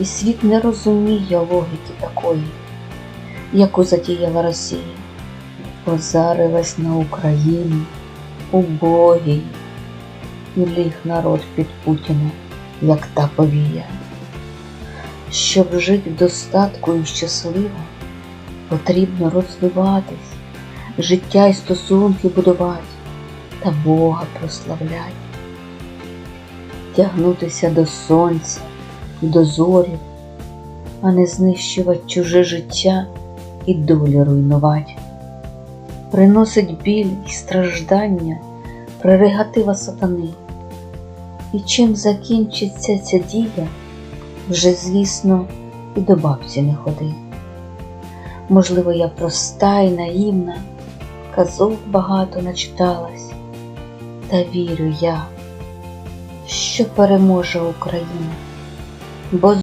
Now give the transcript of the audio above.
і світ не розуміє логіки такої, яку затіяла Росія, позарилась на Україну убогий, і ліг народ під Путіна, як та повія. Щоб жити в достатку і щасливо, потрібно розвиватись, життя і стосунки будувати та Бога прославлять, тягнутися до сонця і до зорів, а не знищувати чуже життя і долі руйнувати. Приносить біль і страждання прерогатива сатани. І чим закінчиться ця дія, вже, звісно, і до бабці не ходи. Можливо, я проста і наївна, казок багато начиталась, та вірю я, що переможе Україна, voz